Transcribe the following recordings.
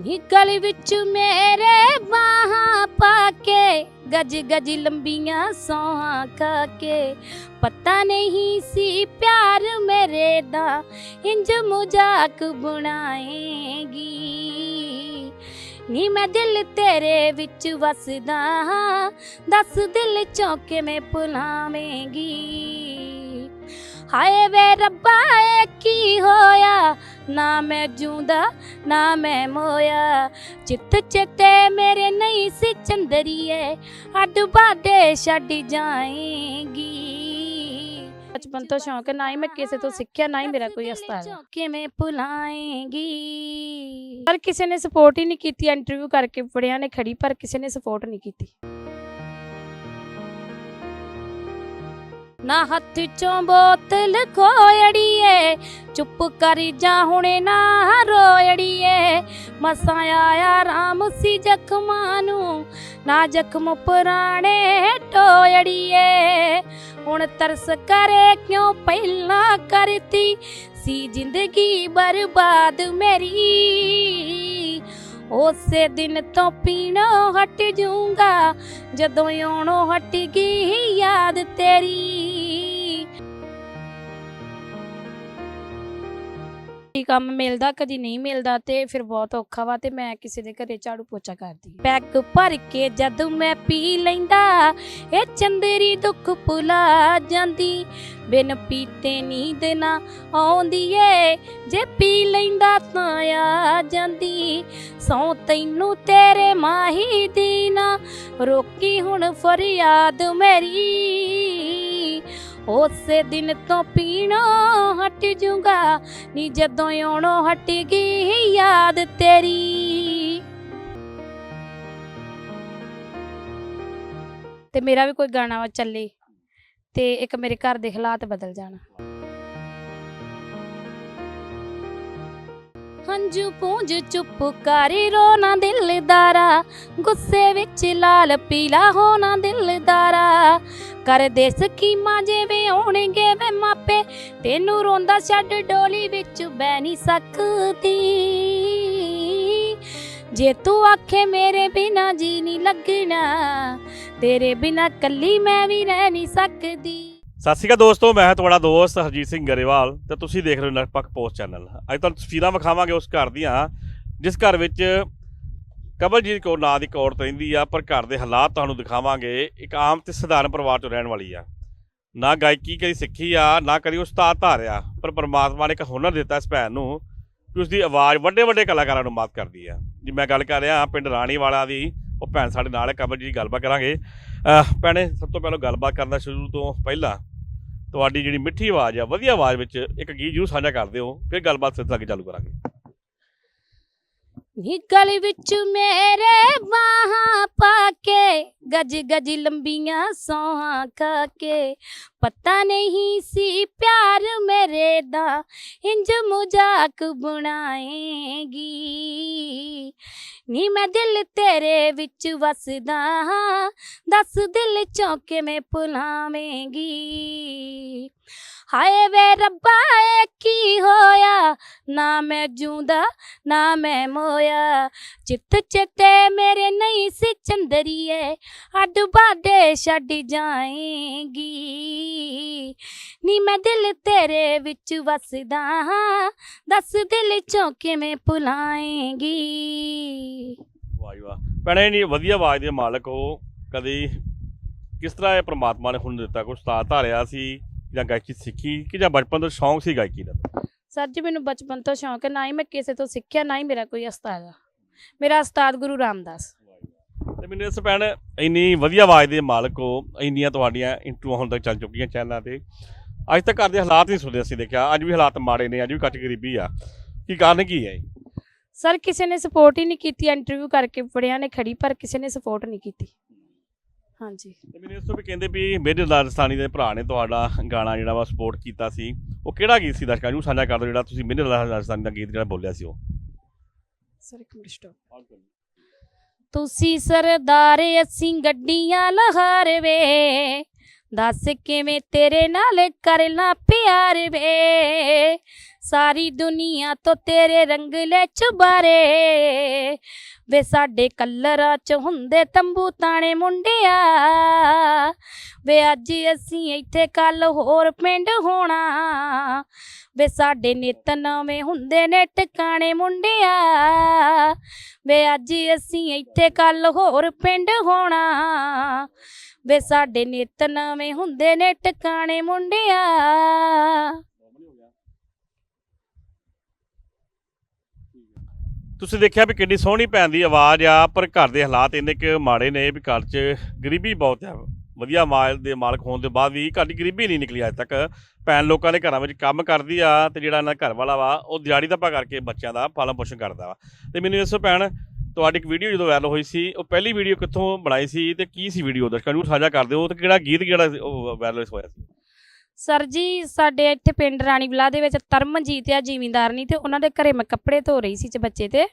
ਨੀ ਗਲੀ ਵਿੱਚ ਮੇਰੇ ਬਾਹਾਂ ਪਾ ਕੇ, ਗਜ ਗਜ ਲੰਬੀਆਂ ਸੌਹਾਂ ਖਾ ਕੇ। ਪਤਾ ਨਹੀਂ ਸੀ ਪਿਆਰ ਮੇਰੇ ਦਾ, ਇੰਜ ਮਜ਼ਾਕ ਬਣਾਏਗੀ। ਨੀ ਮੈਂ ਦਿਲ ਤੇਰੇ ਵਿੱਚ ਵਸਦਾ ਹਾਂ, ਦੱਸ ਦਿਲ ਚੋਂ ਕਿਵੇਂ ਭੁਲਾਵੇਂਗੀ। ਹਾਏ ਵੇ ਰੱਬਾ, ਇਹ ਕੀ ਹੋਇਆ? ਨਾ ਮੈਂ ਜਿਉਂਦਾ ਨਾ ਮੈਂ ਮੋਇਆ ਚਿੱਤ ਚੇਤੇ ਮੇਰੇ ਨਹੀਂ ਸੀ ਚੰਦਰੀਏ ਅੱਡ ਬਾਡੇ ਛੱਡ ਜਾਏਗੀ ਬਚਪਨ ਤੋਂ ਸ਼ੌਂਕ ਹੈ, ਨਾ ਹੀ ਮੈਂ ਕਿਸੇ ਤੋਂ ਸਿੱਖਿਆ ਨਾ ਹੀ ਮੇਰਾ ਕੋਈ ਉਸਤਾਦ ਹੈ। ਕਿਵੇਂ ਭੁਲਾਏਗੀ ਪਰ ਕਿਸੇ ਨੇ ਸਪੋਰਟ ਹੀ ਨਹੀਂ ਕੀਤੀ ਇੰਟਰਵਿਊ ਕਰਕੇ ਬੜਿਆਂ ਨੇ ਖੜੀ ਪਰ ਕਿਸੇ ਨੇ ਸਪੋਰਟ ਨਹੀਂ ਕੀਤੀ ਨਾ ਹੱਥ ਚੋਂ ਬੋਤਲ ਖੋਇੜੀਏ ਚੁੱਪ ਕਰੀ ਜਾ ਹੁਣੇ ਨਾ ਰੋਇੜੀਏ। ਮਸਾਂ ਆਇਆ ਰਾਮ ਸੀ ਜ਼ਖਮਾਂ ਨੂੰ, ਨਾ ਜ਼ਖਮ ਪੁਰਾਣੇ ਟੋਇੜੀਏ। ਹੁਣ ਤਰਸ ਕਰੇ ਕਿਉਂ ਪਹਿਲਾਂ ਕਰਤੀ ਸੀ ਜ਼ਿੰਦਗੀ ਬਰਬਾਦ ਮੇਰੀ। ਉਸੇ ਦਿਨ ਤੋਂ ਪੀਣੋਂ ਹਟ ਜੂੰਗਾ, ਜਦੋਂ ਆਉਣੋਂ ਹਟ ਗਈ ਯਾਦ ਤੇਰੀ। ਕਦੀ ਕੰਮ ਮਿਲਦਾ, ਕਦੀ ਨਹੀਂ ਮਿਲਦਾ ਤੇ ਫਿਰ ਬਹੁਤ ਔਖਾ ਵਾ ਤੇ ਮੈਂ ਕਿਸੇ ਦੇ ਘਰੇ ਝਾੜੂ ਪੋਚਾ ਕਰਦੀ ਪੈਗ ਭਰ ਕੇ ਜਦ ਮੈਂ ਪੀ ਲੈਂਦਾ, ਇਹ ਚੰਦਰੀ ਦੁੱਖ ਭੁਲਾ ਜਾਂਦੀ। ਬਿਨ ਪੀਤੇ ਨੀਂਦ ਨਾ ਆਉਂਦੀ ਏ, ਜੇ ਪੀ ਲੈਂਦਾ ਤਾਂ ਆ ਜਾਂਦੀ। ਸੌ ਤੈਨੂੰ ਤੇਰੇ ਮਾਹੀ ਦੀ ਨਾ, ਰੋਕੀ ਹੁਣ ਫਰਿਆਦ ਮੇਰੀ। ਉਸੇ ਦਿਨ ਤੋਂ ਪੀਣੋਂ ਹਟ ਜੂੰਗਾ। ਨੀ ਜਦੋਂ ਆਉਣੋਂ ਹਟ ਗਈ ਯਾਦ ਤੇਰੀ। ਤੇ ਮੇਰਾ ਵੀ ਕੋਈ ਗਾਣਾ ਵਾ ਚੱਲੇ ਤੇ ਇੱਕ ਮੇਰੇ ਘਰ ਦੇ ਹਾਲਾਤ ਬਦਲ ਜਾਣ। ਹੰਝੂ ਪੂੰਝ ਚੁੱਪ ਕਰੀ ਰੋਣਾ ਦਿਲਦਾਰਾ। ਗੁੱਸੇ ਵਿੱਚ ਲਾਲ ਪੀਲਾ ਹੋਣਾ ਦਿਲਦਾਰਾ। ਕਰਦੇ ਸਕੀਮਾਂ ਜਿਵੇਂ ਆਉਣਗੇ ਵੇ ਮਾਪੇ, ਤੈਨੂੰ ਰੋਂਦਾ ਛੱਡ ਡੋਲੀ ਵਿੱਚ ਬਹਿ ਨਹੀਂ ਸਕਦੀ। ਜੇ ਤੂੰ ਆਖੇ ਮੇਰੇ ਬਿਨਾ ਜੀ ਨਹੀਂ ਲੱਗਣਾ, ਤੇਰੇ ਬਿਨਾ ਕੱਲੀ ਮੈਂ ਵੀ ਰਹਿ ਨਹੀਂ ਸਕਦੀ। ਸਤਿ ਸ਼੍ਰੀ ਅਕਾਲ ਦੋਸਤੋ, ਮੈਂ ਹਾਂ ਤੁਹਾਡਾ ਦੋਸਤ ਹਰਜੀਤ ਸਿੰਘ ਗਰੇਵਾਲ ਤੇ ਤੁਸੀਂ ਦੇਖ ਰਹੇ ਹੋ ਨਿਰਪੱਖ ਪੋਸਟ ਚੈਨਲ। ਅੱਜ ਤੁਹਾਨੂੰ ਤਸਵੀਰਾਂ ਵਿਖਾਵਾਂਗੇ ਉਸ ਘਰ ਦੀਆਂ, ਜਿਸ ਘਰ ਵਿੱਚ ਕਬਲਜੀਤ ਕੌਰ ਨਾਂ ਦੀ ਇੱਕ ਔਰਤ ਰਹਿੰਦੀ ਆ, ਪਰ ਘਰ ਦੇ ਹਾਲਾਤ ਤੁਹਾਨੂੰ ਦਿਖਾਵਾਂਗੇ। ਇੱਕ ਆਮ ਤੇ ਸਧਾਰਨ ਪਰਿਵਾਰ ਚੋਂ ਰਹਿਣ ਵਾਲੀ ਆ। ਨਾ ਗਾਇਕੀ ਕਦੀ ਸਿੱਖੀ ਆ, ਨਾ ਕਦੀ ਉਸਤਾਦ ਧਾਰਿਆ, ਪਰ ਪਰਮਾਤਮਾ ਨੇ ਇੱਕ ਹੁਨਰ ਦਿੱਤਾ ਇਸ ਭੈਣ ਨੂੰ, ਕਿ ਉਸ ਦੀ ਆਵਾਜ਼ ਵੱਡੇ ਵੱਡੇ ਕਲਾਕਾਰਾਂ ਨੂੰ ਮਾਤ ਕਰਦੀ ਆ। ਜੀ ਮੈਂ ਗੱਲ ਕਰ ਰਿਹਾ ਪਿੰਡ ਰਾਣੀਵਾਲਾ ਦੀ, ਉਹ ਭੈਣ ਸਾਡੇ ਨਾਲ ਹੈ ਕਬਲਜੀਤ ਦੀ ਗੱਲਬਾਤ ਕਰਾਂਗੇ। ਭੈਣੇ, ਸਭ ਤੋਂ ਪਹਿਲਾਂ ਗੱਲਬਾਤ ਕਰਨ ਦਾ ਸ਼ੁਰੂ ਤੋਂ ਪਹਿਲਾਂ ਤੁਹਾਡੀ ਜਿਹੜੀ ਮਿੱਠੀ ਆਵਾਜ਼ ਆ, ਵਧੀਆ ਆਵਾਜ਼ ਵਿੱਚ ਇੱਕ ਗੀਤ ਜਰੂਰ ਸਾਂਝਾ ਕਰ ਦਿਓ, ਫਿਰ ਗੱਲਬਾਤ ਸਿੱਧਾ ਅੱਗੇ ਚਾਲੂ ਕਰਾਂਗੇ। ਨੀ ਗਲੀ ਵਿੱਚ ਮੇਰੇ ਬਾਹਾਂ ਪਾ ਕੇ ਗਜ ਗਜ ਲੰਬੀਆਂ ਸੌਹਾਂ ਖਾ ਕੇ ਪਤਾ ਨਹੀਂ ਸੀ ਪਿਆਰ ਮੇਰੇ ਦਾ, ਇੰਜ ਮਜ਼ਾਕ ਬਣਾਏਗੀ। ਨੀ ਮੈਂ ਦਿਲ ਤੇਰੇ ਵਿੱਚ ਵਸਦਾ ਹਾਂ, ਦੱਸ ਦਿਲ ਚੋਂ ਕਿਵੇਂ ਭੁਲਾਵੇਂਗੀ। ਹਾਏ ਵੇ ਰੱਬਾ, ਇਹ ਕੀ ਹੋਇਆ? ਨਾ ਮੈਂ ਜੂੰਦਾ, ਨਾ ਮੈਂ ਮੋਇਆ। ਚਿੱਤ ਚੇਤੇ ਮੇਰੇ ਨਹੀਂ ਸੀ ਚੰਦਰੀਏ ਅੱਡ ਬਾਡੇ ਛੱਡ ਜਾਏਗੀ। ਨੀ ਮੈਂ ਦਿਲ ਤੇਰੇ ਵਿੱਚ ਵਸਦਾ ਹਾਂ। ਦੱਸ ਦਿਲ ਚੋਂ ਕਿਵੇਂ ਭੁਲਾਏਗੀ? ਵਾਹ ਜੀ ਵਾਹ ਭੈਣੇ ਨਹੀਂ ਵਧੀਆ ਆਵਾਜ਼ ਦੇ ਮਾਲਕ ਹੋ। ਕਦੀ ਕਿਸ ਤਰ੍ਹਾਂ ਇਹ ਪ੍ਰਮਾਤਮਾ ਨੇ ਹੁਣ ਦਿੱਤਾ? ਕੋਈ ਉਸਤਾਦ ਧਾਰਿਆ ਸੀ ਜਾਂ ਗਾਇਕੀ ਸਿੱਖੀ ਕਿ ਜਾਂ ਬਚਪਨ ਤੋਂ ਸ਼ੌਂਕ ਸੀ ਗਾਇਕੀ ਦਾ? ਸਰ ਜੀ ਮੈਨੂੰ ਬਚਪਨ ਤੋਂ ਸ਼ੌਂਕ ਹੈ। ਨਾ ਹੀ ਮੈਂ ਕਿਸੇ ਤੋਂ ਸਿੱਖਿਆ ਨਾ ਹੀ ਮੇਰਾ ਕੋਈ ਉਸਤਾਦ। ਆ ਮੇਰਾ ਉਸਤਾਦ ਗੁਰੂ ਰਾਮਦਾਸ। ਤੇ ਮੈਨੂੰ ਇਸ ਭੈਣ ਇੰਨੀ ਵਧੀਆ ਆਵਾਜ਼ ਦੇ ਮਾਲਕ ਹੋ ਇੰਨੀਆਂ ਤੁਹਾਡੀਆਂ ਇੰਟਰਵਿਊ ਹੁਣ ਤੱਕ ਚੱਲ ਚੁੱਕੀਆਂ ਚੈਨਲਾਂ ਤੇ। ਅੱਜ ਤੱਕ ਘਰ ਦੇ ਹਾਲਾਤ ਨਹੀਂ ਸੁਣਦੇ ਅਸੀਂ ਦੇਖਿਆ ਅੱਜ ਵੀ ਹਾਲਾਤ ਮਾੜੇ ਨੇ ਅੱਜ ਵੀ ਕੱਚ ਗਰੀਬੀ ਆ। ਕੀ ਕਾਰਨ ਕੀ ਹੈ ਸਰ ਕਿਸੇ ਨੇ ਸਪੋਰਟ ਹੀ ਨਹੀਂ ਕੀਤੀ ਇੰਟਰਵਿਊ ਕਰਕੇ ਬੜਿਆਂ ਨੇ ਖੜੀ ਪਰ ਕਿਸੇ ਨੇ ਸਪੋਰਟ ਨਹੀਂ ਕੀਤੀ। ਹਾਂਜੀ। ਮੈਨੂੰ ਇਸ ਤੋਂ ਵੀ ਕਹਿੰਦੇ ਵੀ ਮੇਰੇ ਰਾਜਸਥਾਨੀ ਦੇ ਭਰਾ ਨੇ ਤੁਹਾਡਾ ਗਾਣਾ ਜਿਹੜਾ ਵਾ ਸਪੋਰਟ ਕੀਤਾ ਸੀ। ਉਹ ਕਿਹੜਾ ਗੀਤ ਸੀ ਦਰਸ਼ਕਾਂ ਨੂੰ? ਸਾਂਝਾ ਕਰ ਦਿਓ ਜਿਹੜਾ ਤੁਸੀਂ ਮੇਰੇ ਰਾਜਸਥਾਨੀ ਦਾ ਗੀਤ ਜਿਹੜਾ ਬੋਲਿਆ ਸੀ ਉਹ। ਸਰ ਇੱਕ ਮਿੰਟ ਸਟਾਪ ਤੁਸੀਂ ਸਰਦਾਰ ਅਸੀਂ ਗੱਡੀਆਂ ਲਹਾਰ ਵੇ ਦੱਸ ਕਿਵੇਂ ਤੇਰੇ ਨਾਲ ਕਰਨਾ ਪਿਆਰ ਵੇ। ਸਾਰੀ ਦੁਨੀਆ ਤੋਂ ਤੇਰੇ ਰੰਗਲੇ ਚੁਬਾਰੇ। ਵੇ ਸਾਡੇ ਕਲਰਾਂ ਚ ਹੁੰਦੇ ਤੰਬੂ ਤਾਣੇ ਮੁੰਡਿਆ। ਵੇ ਅੱਜ ਅਸੀਂ ਇੱਥੇ ਕੱਲ ਹੋਰ ਪਿੰਡ ਹੋਣਾ। ਵੇ ਸਾਡੇ ਨਿੱਤ ਨਵੇਂ ਹੁੰਦੇ ਨੇ ਟਿਕਾਣੇ ਮੁੰਡਿਆ। ਵੇ ਅੱਜ ਅਸੀਂ ਇੱਥੇ ਕੱਲ ਹੋਰ ਪਿੰਡ ਹੋਣਾ। ਵੇ ਸਾਡੇ ਨਿੱਤ ਨਵੇਂ ਹੁੰਦੇ ਨੇ ਟਿਕਾਣੇ ਮੁੰਡਿਆ। ਤੁਸੀਂ ਦੇਖਿਆ ਵੀ ਕਿੰਨੀ ਸੋਹਣੀ ਭੈਣ ਦੀ ਆਵਾਜ਼ ਆ, ਪਰ ਘਰ ਦੇ ਹਾਲਾਤ ਇੰਨੇ ਕਿ ਮਾੜੇ ਨੇ ਵੀ ਘਰ 'ਚ ਗਰੀਬੀ ਬਹੁਤ ਆ। ਵਧੀਆ ਮਾਲ ਦੇ ਮਾਲਕ ਹੋਣ ਦੇ ਬਾਅਦ ਵੀ ਘਰ ਦੀ ਗਰੀਬੀ ਨਹੀਂ ਨਿਕਲੀ ਅਜੇ ਤੱਕ। ਭੈਣ ਲੋਕਾਂ ਦੇ ਘਰਾਂ ਵਿੱਚ ਕੰਮ ਕਰਦੀ ਆ ਤੇ ਜਿਹੜਾ ਇਹਨਾਂ ਦਾ ਘਰ ਵਾਲਾ ਵਾ, ਉਹ ਦਿਹਾੜੀ ਦਾ ਕਰਕੇ ਬੱਚਿਆਂ ਦਾ ਪਾਲਣ ਪੋਸ਼ਣ ਕਰਦਾ ਵਾ। ਤੇ ਮੈਨੂੰ ਦੱਸੋ ਭੈਣ, ਤੁਹਾਡੀ ਇੱਕ ਵੀਡੀਓ ਜਦੋਂ ਵਾਇਰਲ ਹੋਈ ਸੀ, ਉਹ ਪਹਿਲੀ ਵੀਡੀਓ ਕਿੱਥੋਂ ਬਣਾਈ ਸੀ ਤੇ ਕੀ ਸੀ ਵੀਡੀਓ? ਦਰਸ਼ਕਾਂ ਨੂੰ ਸਾਂਝਾ ਕਰ ਦਿਓ ਤੇ ਕਿਹੜਾ ਗੀਤ ਕਿਹੜਾ ਉਹ ਵਾਇਰਲ ਹੋਇਆ ਸੀ? ਸਰ ਜੀ ਸਾਡੇ ਇੱਥੇ ਪਿੰਡ ਰਾਣੀ ਬਲਾ ਦੇ ਵਿੱਚ ਤਰਮਨਜੀਤ ਆ ਜ਼ਿਮੀਂਦਾਰਨੀ ਤੇ ਉਹਨਾਂ ਦੇ ਘਰੇ ਮੈਂ ਕੱਪੜੇ ਧੋ ਰਹੀ ਸੀ ਚ ਬੱਚੇ ਤੇ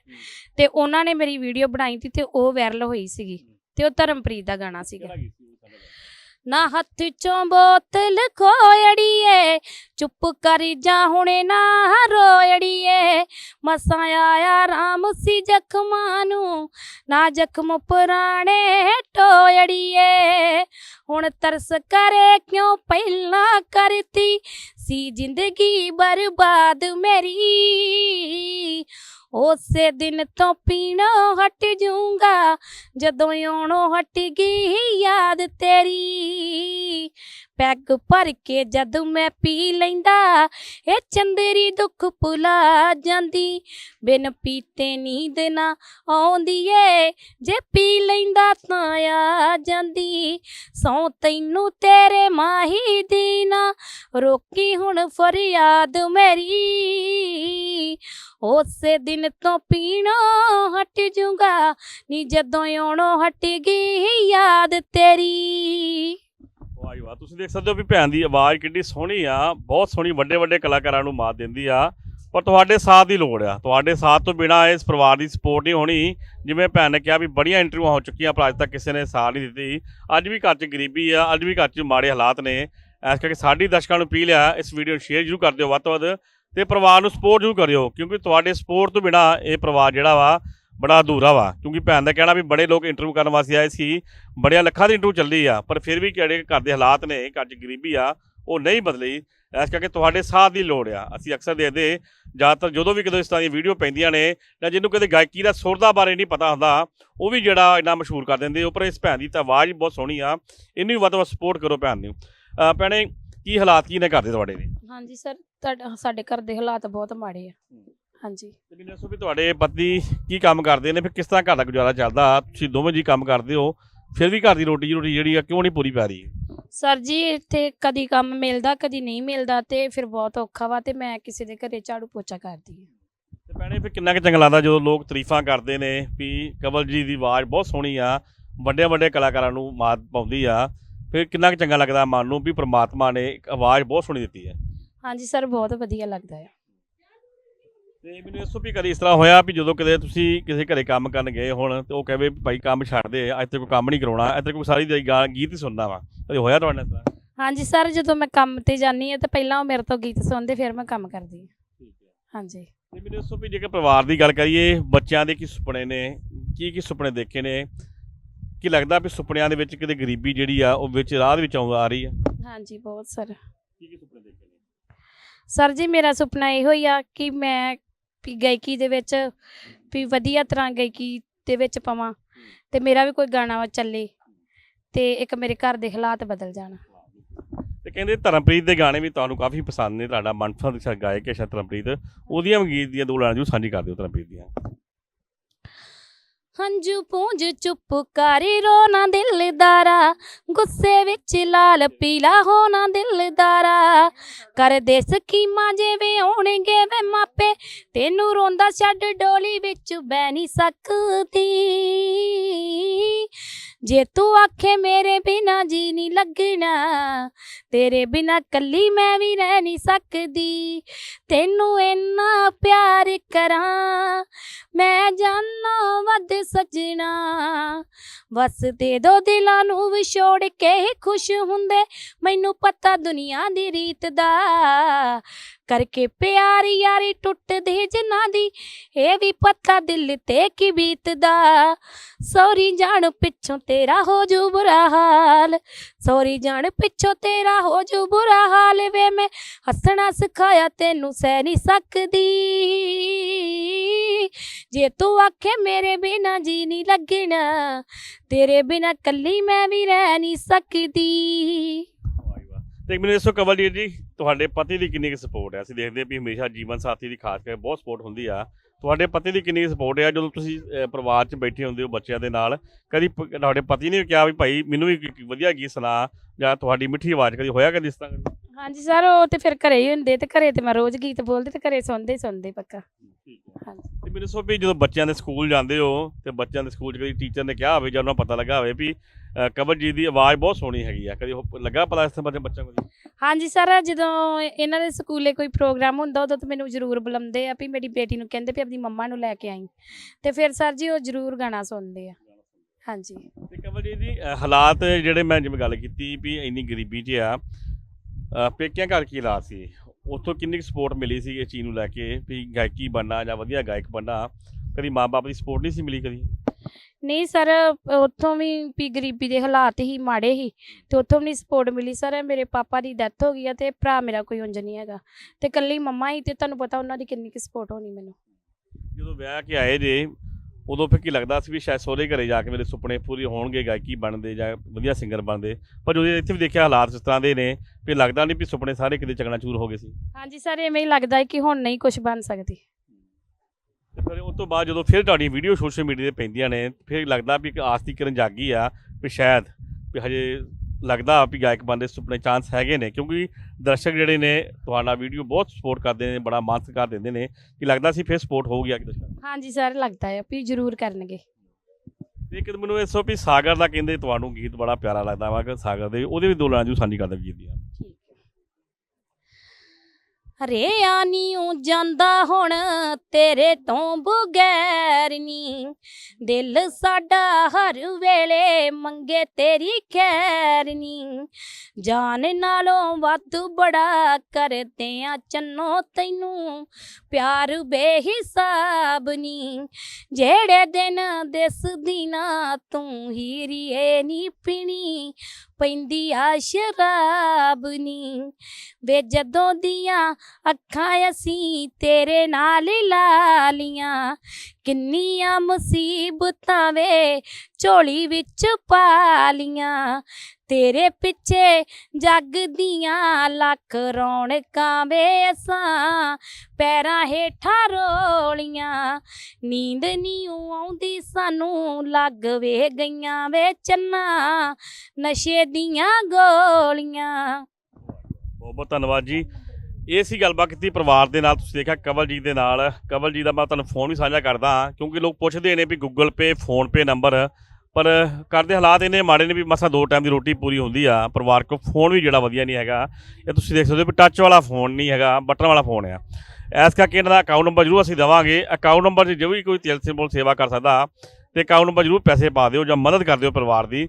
ਤੇ ਉਹਨਾਂ ਨੇ ਮੇਰੀ ਵੀਡੀਓ ਬਣਾਈ ਤੀ ਤੇ ਉਹ ਵਾਇਰਲ ਹੋਈ ਸੀਗੀ ਤੇ ਉਹ ਧਰਮਪ੍ਰੀਤ ਦਾ ਗਾਣਾ ਸੀਗਾ। ਨਾ ਹੱਥ ਚੋਂ ਬੋਤਲ ਖੋਇੜੀਏ, ਚੁੱਪ ਕਰੀ ਜਾ ਹੁਣੇ ਨਾ ਰੋਇੜੀਏ। ਮਸਾਂ ਆਇਆ ਰਾਮ ਸੀ ਜ਼ਖਮਾਂ ਨੂੰ, ਨਾ ਜ਼ਖਮ ਪੁਰਾਣੇ ਟੋਇੜੀਏ। ਹੁਣ ਤਰਸ ਕਰੇ ਕਿਉਂ ਪਹਿਲਾਂ ਕਰਤੀ ਸੀ ਜ਼ਿੰਦਗੀ ਬਰਬਾਦ ਮੇਰੀ? ਉਸੇ ਦਿਨ ਤੋਂ ਪੀਣੋਂ ਹਟ ਜਾਊਂਗਾ ਜਦੋਂ ਆਉਣੋਂ ਹਟ ਗਈ ਯਾਦ ਤੇਰੀ। ਪੈਗ ਭਰ ਕੇ ਜਦ ਮੈਂ ਪੀ ਲੈਂਦਾ ਇਹ ਚੰਦਰੀ ਦੁੱਖ ਭੁਲਾ ਜਾਂਦੀ। ਬਿਨ ਪੀਤੇ ਨੀਂਦ ਨਾ ਆਉਂਦੀ ਏ, ਜੇ ਪੀ ਲੈਂਦਾ ਤਾਂ ਆ ਜਾਂਦੀ। ਸੌ ਤੈਨੂੰ ਤੇਰੇ ਮਾਹੀ ਦੀ ਨਾ, ਰੋਕੀ ਹੁਣ ਫਰਿਆਦ ਮੇਰੀ। ਉਸੇ ਦਿਨ ਤੋਂ ਪੀਣੋਂ ਹਟ ਜੂੰਗਾ, ਨੀ ਜਦੋਂ ਆਉਣੋਂ ਹਟ ਗਈ ਯਾਦ ਤੇਰੀ। ਵਾਹ ਵਾਹ। ਤੁਸੀਂ ਦੇਖ ਸਕਦੇ ਹੋ ਵੀ ਭੈਣ ਦੀ ਆਵਾਜ਼ ਕਿੰਨੀ ਸੋਹਣੀ ਆ, ਬਹੁਤ ਸੋਹਣੀ ਵੱਡੇ ਵੱਡੇ ਕਲਾਕਾਰਾਂ ਨੂੰ ਮਾਤ ਦਿੰਦੀ ਆ। ਪਰ ਤੁਹਾਡੇ ਸਾਥ ਦੀ ਲੋੜ ਆ। ਤੁਹਾਡੇ ਸਾਥ ਤੋਂ ਬਿਨਾ ਇਸ ਪਰਿਵਾਰ ਦੀ ਸਪੋਰਟ ਨਹੀਂ ਹੋਣੀ। ਜਿਵੇਂ ਭੈਣ ਨੇ ਕਿਹਾ ਵੀ ਬੜੀਆਂ ਇੰਟਰਵਿਊਆਂ ਹੋ ਚੁੱਕੀਆਂ, ਪਰ ਅੱਜ ਤੱਕ ਕਿਸੇ ਨੇ ਸਾਥ ਨਹੀਂ ਦਿੱਤੀ। ਅੱਜ ਵੀ ਘਰ 'ਚ ਗਰੀਬੀ ਆ, ਅੱਜ ਵੀ ਘਰ 'ਚ ਮਾੜੇ ਹਾਲਾਤ ਨੇ। ਇਸ ਕਰਕੇ ਸਾਡੀ ਦਰਸ਼ਕਾਂ ਨੂੰ ਅਪੀਲ ਆ, ਇਸ ਵੀਡੀਓ ਨੂੰ ਸ਼ੇਅਰ ਜ਼ਰੂਰ ਕਰ ਦਿਓ ਵੱਧ ਤੋਂ ਵੱਧ। ਤੇ ਪਰਿਵਾਰ ਨੂੰ ਸਪੋਰਟ ਜ਼ਰੂਰ ਕਰਿਓ, ਕਿਉਂਕਿ ਤੁਹਾਡੇ ਸਪੋਰਟ ਤੋਂ ਬਿਨਾ ਇਹ ਪਰਿਵਾਰ ਜਿਹੜਾ ਵਾ ਬੜਾ ਅਧੂਰਾ ਵਾ, ਕਿਉਂਕਿ ਭੈਣ ਦਾ ਕਹਿਣਾ ਵੀ ਬੜੇ ਲੋਕ ਇੰਟਰਵਿਊ ਕਰਨ ਵਾਸਤੇ ਆਏ ਸੀ, ਬੜਿਆਂ ਲੱਖਾਂ ਦੀ ਇੰਟਰਵਿਊ ਚੱਲੀ ਆ, ਪਰ ਫਿਰ ਵੀ ਜਿਹੜੇ ਘਰ ਦੇ ਹਾਲਾਤ ਨੇ ਘਰ 'ਚ ਗਰੀਬੀ ਆ, ਉਹ ਨਹੀਂ ਬਦਲੀ, ਇਸ ਕਰਕੇ ਤੁਹਾਡੇ ਸਾਥ ਦੀ ਲੋੜ ਆ। ਅਸੀਂ ਅਕਸਰ ਦੇਖਦੇ, ਜ਼ਿਆਦਾਤਰ ਜਦੋਂ ਵੀ ਕਦੋਂ ਇਸ ਤਰ੍ਹਾਂ ਦੀ ਵੀਡੀਓ ਪੈਂਦੀਆਂ ਨੇ, ਜਾਂ ਜਿਹਨੂੰ ਕਦੇ ਗਾਇਕੀ ਦਾ ਸੁਰ ਦਾ ਬਾਰੇ ਨਹੀਂ ਪਤਾ ਹੁੰਦਾ, ਉਹ ਵੀ ਜਿਹੜਾ ਇੰਨਾ ਮਸ਼ਹੂਰ ਕਰ ਦਿੰਦੇ ਉੱਪਰ ਇਸ ਭੈਣ ਦੀ ਤਾਂ ਆਵਾਜ਼ ਹੀ ਬਹੁਤ ਸੋਹਣੀ ਆ ਇਹਨੂੰ ਵੀ ਵੱਧ ਤੋਂ ਵੱਧ ਸਪੋਰਟ ਕਰੋ ਭੈਣ ਨੂੰ। ਭੈਣੇ, ਕੀ ਹਾਲਾਤ, ਕੀ ਨੇ ਕਰਦੇ ਤੁਹਾਡੇ? ਦੇ ਹਾਂਜੀ ਸਰ ਤੁਹਾਡਾ, ਸਾਡੇ ਘਰ ਦੇ ਹਾਲਾਤ ਬਹੁਤ ਮਾੜੇ ਆ। ਹਾਂਜੀ। ਤੇ ਮੈਨੂੰ ਦੱਸੋ ਵੀ ਤੁਹਾਡੇ ਪਤੀ ਕੀ ਕੰਮ ਕਰਦੇ ਨੇ ਫਿਰ ਕਿਸ ਤਰ੍ਹਾਂ ਘਰ ਦਾ ਗੁਜ਼ਾਰਾ ਚੱਲਦਾ? ਤੁਸੀਂ ਦੋਵੇਂ ਜੀ ਕੰਮ ਕਰਦੇ ਹੋ ਫਿਰ ਵੀ ਘਰ ਦੀ ਰੋਟੀ ਰੋਟੀ ਜਿਹੜੀ ਆ ਕਿਉਂ ਨਹੀਂ ਪੂਰੀ ਪੈ ਰਹੀ? ਸਰ ਜੀ ਇੱਥੇ ਕਦੀ ਕੰਮ ਮਿਲਦਾ ਕਦੀ ਨਹੀਂ ਮਿਲਦਾ ਤੇ ਫਿਰ ਬਹੁਤ ਔਖਾ ਵਾ ਤੇ ਮੈਂ ਕਿਸੇ ਦੇ ਘਰੇ ਝਾੜੂ ਪੋਚਾ ਕਰਦੀ ਹਾਂ। ਤੇ ਭੈਣੇ ਫਿਰ ਕਿੰਨਾ ਕੁ ਚੰਗਾ ਲੱਗਦਾ ਜਦੋਂ ਲੋਕ ਤਾਰੀਫਾਂ ਕਰਦੇ ਨੇ ਵੀ ਕਵਲ ਜੀ ਦੀ ਆਵਾਜ਼ ਬਹੁਤ ਸੋਹਣੀ ਆ ਵੱਡੇ ਵੱਡੇ ਕਲਾਕਾਰਾਂ ਨੂੰ ਮਾਤ ਪਾਉਂਦੀ ਆ ਫਿਰ ਕਿੰਨਾ ਕੁ ਚੰਗਾ ਲੱਗਦਾ ਮਨ ਨੂੰ ਵੀ ਪ੍ਰਮਾਤਮਾ ਨੇ ਇੱਕ ਆਵਾਜ਼ ਬਹੁਤ ਸੋਹਣੀ ਦਿੱਤੀ ਹੈ? ਹਾਂਜੀ ਸਰ ਬਹੁਤ ਵਧੀਆ ਲੱਗਦਾ ਹੈ ਤੇ ਮੈਨੂੰ ਦੱਸੋ ਵੀ ਕਦੇ ਇਸ ਤਰ੍ਹਾਂ ਹੋਇਆ ਵੀ ਜਦੋਂ ਕਦੇ ਤੁਸੀਂ ਕਿਸੇ ਘਰੇ ਕੰਮ ਕਰਨ ਗਏ ਹੋਣ ਤੇ ਉਹ ਕਹੇ ਵੀ ਭਾਈ ਕੰਮ ਛੱਡ ਦੇ ਅੱਜ ਤੇ ਕੋਈ ਕੰਮ ਨਹੀਂ ਕਰਾਉਣਾ ਇੱਥੇ ਕੋਈ ਸਾਰੀ ਦਿਹਾੜੀ ਗਾ ਗੀਤ ਹੀ ਸੁਣਨਾ ਵਾ। ਕਦੇ ਹੋਇਆ ਤੁਹਾਡੇ ਨਾਲ ਇਸ ਹਾਂਜੀ ਸਰ ਜਦੋਂ ਮੈਂ ਕੰਮ ਤੇ ਜਾਂਦੀ ਹਾਂ ਤਾਂ ਪਹਿਲਾਂ ਉਹ ਮੇਰੇ ਤੋਂ ਗੀਤ ਸੁਣਦੇ ਫਿਰ ਮੈਂ ਕੰਮ ਕਰਦੀ ਹਾਂ। ਠੀਕ ਹੈ। ਹਾਂਜੀ। ਤੇ ਮੈਨੂੰ ਦੱਸੋ ਵੀ ਜੇਕਰ ਪਰਿਵਾਰ ਦੀ ਗੱਲ ਕਰੀਏ ਬੱਚਿਆਂ ਦੇ ਕੀ ਸੁਪਨੇ ਨੇ ਕੀ ਕੀ ਸੁਪਨੇ ਦੇਖੇ ਨੇ ਕੀ ਲੱਗਦਾ ਵੀ ਸੁਪਨਿਆਂ ਦੇ ਵਿੱਚ ਕਿਤੇ ਗਰੀਬੀ ਜਿਹੜੀ ਆ ਉਹ ਵਿੱਚ ਰਾਹ ਦੇ ਵਿੱਚ ਆਉਂਦਾ ਆ ਰਹੀ ਆ? ਹਾਂਜੀ ਬਹੁਤ ਸਰ। ਕੀ ਕੀ ਸੁਪਨੇ ਦੇਖੇ ਨੇ? ਸਰ ਜੀ ਮੇਰਾ ਸੁਪਨਾ ਇਹੋ ਹੀ ਆ ਕਿ ਮੈਂ ਵੀ ਗਾਇਕੀ ਦੇ ਵਿੱਚ ਵੀ ਵਧੀਆ ਤਰ੍ਹਾਂ ਗਾਇਕੀ ਦੇ ਵਿੱਚ ਪਵਾਂ ਤੇ ਮੇਰਾ ਵੀ ਕੋਈ ਗਾਣਾ ਵਾ ਚੱਲੇ ਤੇ ਇੱਕ ਮੇਰੇ ਘਰ ਦੇ ਹਾਲਾਤ ਬਦਲ ਜਾਣ। ਤੇ ਕਹਿੰਦੇ ਧਰਮਪ੍ਰੀਤ ਦੇ ਗਾਣੇ ਵੀ ਤੁਹਾਨੂੰ ਕਾਫੀ ਪਸੰਦ ਨੇ ਤੁਹਾਡਾ ਮਨਪਸੰਦ ਸ਼ਾ ਗਾਇਕ ਹੈ ਧਰਮਪ੍ਰੀਤ। ਉਹਦੀਆਂ ਗੀਤ ਦੀਆਂ ਦੋ ਲਾਈਨਾਂ ਜੂ ਸਾਂਝੀ ਕਰ ਦਿਓ ਧਰਮਪ੍ਰੀਤ ਦੀਆਂ। ਹੰਝੂ ਪੂੰਝ ਚੁੱਪ ਕਰੀ ਰੋਣਾ ਦਿਲਦਾਰਾ ਗੁੱਸੇ ਵਿੱਚ ਲਾਲ ਪੀਲਾ ਹੋਣਾ ਦਿਲਦਾਰਾ। ਕਰਦੇ ਸਕੀਮਾਂ ਜਿਵੇਂ ਆਉਣਗੇ ਵੇ ਮਾਪੇ ਤੈਨੂੰ ਰੋਂਦਾ ਛੱਡ ਡੋਲੀ ਵਿੱਚ ਬਹਿ ਨਹੀਂ ਸਕਦੀ। ਜੇ ਤੂੰ ਆਖੇ ਮੇਰੇ ਬਿਨਾ ਜੀ ਨਹੀਂ ਲੱਗਣਾ, ਤੇਰੇ ਬਿਨਾ ਕੱਲੀ ਮੈਂ ਵੀ ਰਹਿ ਨਹੀਂ ਸਕਦੀ, ਤੈਨੂੰ ਇੰਨਾ ਪਿਆਰ ਕਰਾਂ, ਮੈਂ ਜਾਨੋਂ ਵੱਧ ਸਜਣਾ। ਵਸ ਦੇ ਦੋ ਦਿਲਾਂ ਨੂੰ ਵਿਛੋੜ ਕੇ ਹੀ ਖੁਸ਼ ਹੁੰਦੇ, ਮੈਨੂੰ ਪਤਾ ਦੁਨੀਆ ਦੀ ਰੀਤ ਦਾ ਕਰਕੇ ਪਿਆਰੀ ਯਾਰੀ ਟੁੱਟਦੇ ਜਿਨ੍ਹਾਂ ਦੀ, ਇਹ ਵੀ ਪਤਾ ਦਿਲ ਤੇ ਕੀ ਬੀਤਦਾ। ਸੌਰੀ ਜਾਣ ਪਿੱਛੋਂ ਤੇਰਾ ਹੋ ਜੂ ਬੁਰਾ ਹਾਲ। ਸੌਰੀ ਜਾਣ ਪਿੱਛੋਂ ਤੇਰਾ ਹੋ ਜੂ ਬੁਰਾ ਹਾਲ। ਵੇ ਮੈਂ ਹੱਸਣਾ ਸਿਖਾਇਆ ਤੈਨੂੰ ਸਹਿ ਨਹੀਂ ਸਕਦੀ। ਜੇ ਤੂੰ ਆਖੇ ਮੇਰੇ ਬਿਨਾ ਜੀ ਨਹੀਂ ਲੱਗਣਾ, ਤੇਰੇ ਬਿਨਾ ਕੱਲੀ ਮੈਂ ਵੀ ਰਹਿ ਨਹੀਂ ਸਕਦੀ। ਤੇ ਮੈਨੂੰ ਦੱਸੋ ਕਵਲਜੀਤ ਜੀ ਤੁਹਾਡੇ ਪਤੀ ਦੀ ਕਿੰਨੀ ਕੁ ਸਪੋਰਟ ਹੈ? ਅਸੀਂ ਦੇਖਦੇ ਹਾਂ ਵੀ ਹਮੇਸ਼ਾ ਜੀਵਨ ਸਾਥੀ ਦੀ ਖਾਸ ਕਰਕੇ ਬਹੁਤ ਸਪੋਰਟ ਹੁੰਦੀ ਆ। ਤੁਹਾਡੇ ਪਤੀ ਦੀ ਕਿੰਨੀ ਸਪੋਰਟ ਹੈ ਜਦੋਂ ਤੁਸੀਂ ਪਰਿਵਾਰ 'ਚ ਬੈਠੇ ਹੁੰਦੇ ਹੋ ਬੱਚਿਆਂ ਦੇ ਨਾਲ? ਕਦੀ ਤੁਹਾਡੇ ਪਤੀ ਨੇ ਕਿਹਾ ਵੀ ਭਾਈ ਮੈਨੂੰ ਵੀ ਵਧੀਆ ਗੀਤ ਸੁਣਾ ਜਾਂ ਤੁਹਾਡੀ ਮਿੱਠੀ ਆਵਾਜ਼ ਕਦੀ ਹੋਇਆ ਕਦੀ ਇਸ ਤਰ੍ਹਾਂ? ਹਾਂਜੀ ਸਰ ਉਹ ਤੇ ਫਿਰ ਘਰੇ ਹੀ ਹੁੰਦੇ ਤੇ ਘਰੇ ਤੇ ਮੈਂ ਰੋਜ਼ ਗੀਤ ਬੋਲਦੀ ਤੇ ਘਰੇ ਸੁਣਦੇ ਹੀ ਸੁਣਦੇ ਪੱਕਾ। ਹਾਂਜੀ। ਤੇ ਮੈਨੂੰ ਦੱਸੋ ਵੀ ਜਦੋਂ ਬੱਚਿਆਂ ਦੇ ਸਕੂਲ ਜਾਂਦੇ ਹੋ ਤੇ ਬੱਚਿਆਂ ਦੇ ਸਕੂਲ 'ਚ ਕਦੀ ਟੀਚਰ ਨੇ ਕਿਹਾ ਹੋਵੇ ਜਾਂ ਉਹਨਾਂ ਨੂੰ ਪਤਾ ਲੱਗਾ ਹੋਵੇ ਵੀ ਅਹ, ਕਵਲਜੀਤ ਦੀ ਆਵਾਜ਼ ਬਹੁਤ ਸੋਹਣੀ ਹੈਗੀ ਆ। ਕਦੀ ਉਹ ਲੱਗਾ ਪਤਾ ਇਸ ਤਰ੍ਹਾਂ ਬੱਚਿਆਂ ਨੂੰ ਹਾਂਜੀ ਸਰ ਜਦੋਂ ਇਹਨਾਂ ਦੇ ਸਕੂਲੇ ਕੋਈ ਪ੍ਰੋਗਰਾਮ ਹੁੰਦਾ ਉਦੋਂ ਤਾਂ ਮੈਨੂੰ ਜ਼ਰੂਰ ਬੁਲਾਉਂਦੇ ਆ ਵੀ ਮੇਰੀ ਬੇਟੀ ਨੂੰ ਕਹਿੰਦੇ ਵੀ ਆਪਣੀ ਮੰਮਾ ਨੂੰ ਲੈ ਕੇ ਆਈ। ਤੇ ਫਿਰ ਸਰ ਜੀ ਉਹ ਜ਼ਰੂਰ ਗਾਣਾ ਸੁਣਦੇ ਆ। ਹਾਂਜੀ। ਤੇ ਕਵਲਜੀਤ ਜੀ ਅਹ, ਹਾਲਾਤ ਜਿਹੜੇ ਮੈਂ ਜਿਵੇਂ ਗੱਲ ਕੀਤੀ ਵੀ ਇੰਨੀ ਗਰੀਬੀ 'ਚ ਆ ਪੇਕਿਆਂ ਘਰ ਕੀ ਹਾਲਾਤ ਸੀ? ਉੱਥੋਂ ਕਿੰਨੀ ਸਪੋਰਟ ਮਿਲੀ ਸੀ ਇਸ ਚੀਜ਼ ਨੂੰ ਲੈ ਕੇ ਵੀ ਗਾਇਕੀ ਬਣਨਾ ਜਾਂ ਵਧੀਆ ਗਾਇਕ ਬਣਨਾ? ਕਦੀ ਮਾਪੇ ਦੀ ਸਪੋਰਟ ਨਹੀਂ ਸੀ ਮਿਲੀ ਕਦੀ? ਨਹੀਂ ਸਰ ਉੱਥੋਂ ਵੀ ਵੀ ਗਰੀਬੀ ਦੇ ਹਾਲਾਤ ਹੀ ਮਾੜੇ ਹੀ ਤੇ ਉੱਥੋਂ ਵੀ ਨਹੀਂ ਸਪੋਰਟ ਮਿਲੀ ਸਰ ਮੇਰੇ ਪਾਪਾ ਦੀ ਡੈਥ ਹੋ ਗਈ ਆ ਤੇ ਭਰਾ ਮੇਰਾ ਕੋਈ ਉਂਝ ਨਹੀਂ ਹੈਗਾ ਤੇ ਕੱਲੀ ਮੰਮਾ ਹੀ ਤੇ ਤੁਹਾਨੂੰ ਪਤਾ ਉਹਨਾਂ ਦੀ ਕਿੰਨੀ ਕੁ ਸਪੋਰਟ ਹੋਣੀ ਮੈਨੂੰ। ਜਦੋਂ ਵਿਆਹ ਕੇ ਆਏ ਜੇ ਉਦੋਂ ਫਿਰ ਕੀ ਲੱਗਦਾ ਸੀ ਵੀ ਸ਼ਾਇਦ ਸਹੁਰੇ ਘਰੇ ਜਾ ਕੇ ਮੇਰੇ ਸੁਪਨੇ ਪੂਰੇ ਹੋਣਗੇ ਗਾਇਕੀ ਬਣਦੇ ਜਾਂ ਵਧੀਆ ਸਿੰਗਰ ਬਣਦੇ ਪਰ ਜਦੋਂ ਇੱਥੇ ਵੀ ਦੇਖਿਆ ਹਾਲਾਤ ਇਸ ਤਰ੍ਹਾਂ ਦੇ ਨੇ ਵੀ ਲੱਗਦਾ ਨਹੀਂ ਵੀ ਸੁਪਨੇ ਸਾਰੇ ਕਿਤੇ ਚਕਨਾਚੂਰ ਹੋ ਗਏ ਸੀ। ਹਾਂਜੀ ਸਰ ਐਵੇਂ ਹੀ ਲੱਗਦਾ ਹੈ ਕਿ ਹੁਣ ਨਹੀਂ ਕੁਝ ਬਣ ਸਕਦੀ। ਤੇ ਫਿਰ ਉਸ ਤੋਂ ਬਾਅਦ ਜਦੋਂ ਫਿਰ ਤੁਹਾਡੀ ਵੀਡੀਓ ਸੋਸ਼ਲ ਮੀਡੀਆ ਤੇ ਪੈਂਦੀਆਂ ਨੇ ਫਿਰ ਲੱਗਦਾ ਵੀ ਇੱਕ ਆਸ ਦੀ ਕਿਰਨ ਜਾਗੀ ਆ ਵੀ ਸ਼ਾਇਦ ਵੀ ਹਜੇ ਲੱਗਦਾ ਵੀ ਗਾਇਕ ਬਣਨ ਦੇ ਸੁਪਨੇ ਚਾਂਸ ਹੈਗੇ ਨੇ ਕਿਉਂਕਿ ਦਰਸ਼ਕ ਜਿਹੜੇ ਨੇ ਤੁਹਾਡਾ ਵੀਡੀਓ ਬਹੁਤ ਸਪੋਰਟ ਕਰਦੇ ਨੇ ਬੜਾ ਮਾਨ ਸਤਿਕਾਰ ਦਿੰਦੇ ਨੇ ਕਿ ਲੱਗਦਾ ਸੀ ਫਿਰ ਸਪੋਰਟ ਹੋਊਗੀ ਅੱਗੇ ਦਰਸ਼ਕਾਂ ਦੀ। ਹਾਂਜੀ ਸਰ ਲੱਗਦਾ ਹੈ ਵੀ ਜ਼ਰੂਰ ਕਰਨਗੇ। ਤੇ ਇੱਕ ਮੈਨੂੰ ਦੱਸੋ ਵੀ ਸਾਗਰ ਦਾ ਕਹਿੰਦੇ ਤੁਹਾਨੂੰ ਗੀਤ ਬੜਾ ਪਿਆਰਾ ਲੱਗਦਾ ਵਾ ਕਿ ਸਾਗਰ ਦੇ ਉਹਦੇ ਵੀ ਦੋ ਲਾਈਨਾਂ ਜੂ ਸਾਂਝੀ ਕਰਦਾ ਗੀਤ ਦੀਆਂ ਠੀਕ। ਹਰਿਆ ਨੀਉ ਜਾਂਦਾ ਹੁਣ, ਤੇਰੇ ਤੋਂ ਬਗੈਰ ਨੀ। ਦਿਲ ਸਾਡਾ ਹਰ ਵੇਲੇ ਮੰਗੇ ਤੇਰੀ ਖੈਰ ਨੀ। ਜਾਨ ਨਾਲੋਂ ਵੱਧ ਬੜਾ ਕਰਦੇ ਆ ਚੰਨੋ ਤੈਨੂੰ, ਪਿਆਰ ਬੇਹਿਸਾਬ ਨੀ। ਜਿਹੜੇ ਦਿਨ ਦਿਸਦੀ ਨਾ, ਤੂੰ ਹੀਰੀਏ ਨੀ ਪੀਣੀ। ਪੈਂਦੀ ਆ ਸ਼ਰਾਬ ਨੀ। ਵੇ ਜਦੋਂ ਦੀਆਂ ਅੱਖਾਂ ਅਸੀਂ ਤੇਰੇ ਨਾਲ ਲਾਲੀਆਂ ਕਿੰਨੀਆਂ ਮੁਸੀਬਤਾਂ ਵੇ, ਝੋਲੀ ਵਿੱਚ ਪਾ ਲੀਆਂ। ਤੇਰੇ ਪਿੱਛੇ ਜੱਗ ਦੀਆਂ ਲੱਖ ਰੌਣਕਾਂ ਵੇ ਅਸਾਂ, ਪੈਰਾਂ ਹੇਠਾਂ ਰੋਲੀਆਂ। ਨੀਂਦ ਨਹੀਂ ਆਉਂਦੀ ਸਾਨੂੰ, ਲੱਗ ਵੇ ਗਈਆਂ ਵੇ ਚੰਨਾ, ਨਸ਼ੇ ਦੀਆਂ ਗੋਲੀਆਂ। ਬਹੁਤ ਬਹੁਤ ਧੰਨਵਾਦ ਜੀ। ਇਹ ਸੀ ਗੱਲਬਾਤ ਕੀਤੀ ਪਰਿਵਾਰ ਦੇ ਨਾਲ, ਤੁਸੀਂ ਦੇਖਿਆ ਕਵਲਜੀਤ ਦੇ ਨਾਲ। ਕਵਲਜੀਤ ਦਾ ਮੈਂ ਤੁਹਾਨੂੰ ਫੋਨ ਵੀ ਸਾਂਝਾ ਕਰਦਾ ਹਾਂ, ਕਿਉਂਕਿ ਲੋਕ ਪੁੱਛਦੇ ਨੇ ਵੀ Google Pay PhonePe number ਪਰ ਕਰਦੇ ਹਾਲਾਤ ਇਹਨੇ ਮਾੜੇ ਨੇ ਵੀ ਮਸਾ ਦੋ ਟਾਈਮ ਦੀ ਰੋਟੀ ਪੂਰੀ ਹੁੰਦੀ ਆ, ਪਰਿਵਾਰ ਕੋ ਫੋਨ ਵੀ ਜਿਹੜਾ ਵਧੀਆ ਨਹੀਂ ਹੈਗਾ। ਇਹ ਤੁਸੀਂ ਦੇਖ ਸਕਦੇ ਹੋ ਵੀ ਟੱਚ ਵਾਲਾ ਫੋਨ ਨਹੀਂ ਹੈਗਾ ਬਟਨ ਵਾਲਾ ਫੋਨ ਆ। ਐਸ ਕਰਕੇ ਇਹਨਾਂ ਦਾ ਅਕਾਊਂਟ ਨੰਬਰ ਜ਼ਰੂਰ ਅਸੀਂ ਦੇਵਾਂਗੇ। ਅਕਾਊਂਟ ਨੰਬਰ 'ਚ ਜੋ ਵੀ ਕੋਈ ਤੇਲ ਸਿੰਬਲ ਸੇਵਾ ਕਰ ਸਕਦਾ, ਤੇ ਅਕਾਊਂਟ ਨੰਬਰ ਜ਼ਰੂਰ ਪੈਸੇ ਪਾ ਦਿਓ ਜਾਂ ਮਦਦ ਕਰ ਦਿਓ ਪਰਿਵਾਰ ਦੀ।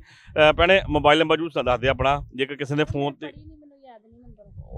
ਭੈਣੇ ਮੋਬਾਈਲ ਨੰਬਰ ਜ਼ਰੂਰ ਦੱਸ ਦਿਓ ਆਪਣਾ, ਜੇਕਰ ਕਿਸੇ ਨੇ ਫੋਨ ਤੇ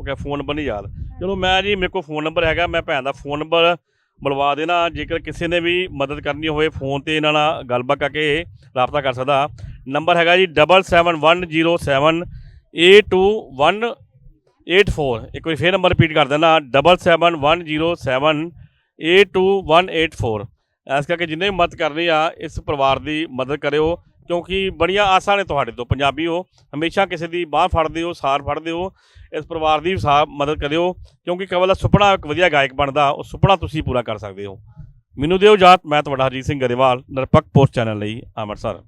ਉਹ ਕਿਹਾ ਫੋਨ ਨੰਬਰ ਨਹੀਂ ਯਾਦ। ਚਲੋ ਮੈਂ ਜੀ ਮੇਰੇ ਕੋਲ ਫੋਨ ਨੰਬਰ ਹੈਗਾ ਮੈਂ ਭੈਣ ਦਾ ਫੋਨ ਨੰਬਰ ਬੁਲਵਾ ਦੇਣਾ। ਜੇਕਰ ਕਿਸੇ ਨੇ ਵੀ ਮਦਦ ਕਰਨੀ ਹੋਵੇ ਫੋਨ ਤੇ ਇਹਨਾਂ ਨਾਲ ਗੱਲਬਾਤ ਕਰਕੇ ਰਾਬਤਾ ਕਰ ਸਕਦਾ। ਨੰਬਰ ਹੈਗਾ ਜੀ 7710782184 ਇੱਕ ਵਾਰੀ ਫੇਰ ਨੰਬਰ ਰਿਪੀਟ ਕਰ ਦੇਣਾ 7710782184 ਇਸ ਕਰਕੇ ਜਿੰਨੇ ਵੀ ਮਦਦ ਕਰਨੀ ਆ ਇਸ ਪਰਿਵਾਰ ਦੀ ਮਦਦ ਕਰਿਓ। ਕਿਉਂਕਿ ਬੜੀਆਂ ਆਸਾਂ ਨੇ ਤੁਹਾਡੇ ਤੋਂ, ਪੰਜਾਬੀ ਹੋ, ਹਮੇਸ਼ਾ ਕਿਸੇ ਦੀ ਬਾਹ ਫੜਦੇ ਹੋ, ਸਾਰ ਫੜਦੇ ਹੋ, ਇਸ ਪਰਿਵਾਰ ਦੀ ਸਾ, ਮਦਦ ਕਰਿਓ, ਕਿਉਂਕਿ ਕਵਲ ਦਾ ਸੁਪਨਾ ਇੱਕ ਵਧੀਆ ਗਾਇਕ ਬਣਦਾ, ਉਹ ਸੁਪਨਾ ਤੁਸੀਂ ਪੂਰਾ ਕਰ ਸਕਦੇ ਹੋ। ਮੈਨੂੰ ਦਿਓ ਜਾਤ ਮੈਂ ਤੁਹਾਡਾ ਹਰਜੀਤ ਸਿੰਘ ਗਰੇਵਾਲ, ਨਿਰਪੱਖ ਪੋਸਟ ਚੈਨਲ ਲਈ, ਅੰਮ੍ਰਿਤਸਰ।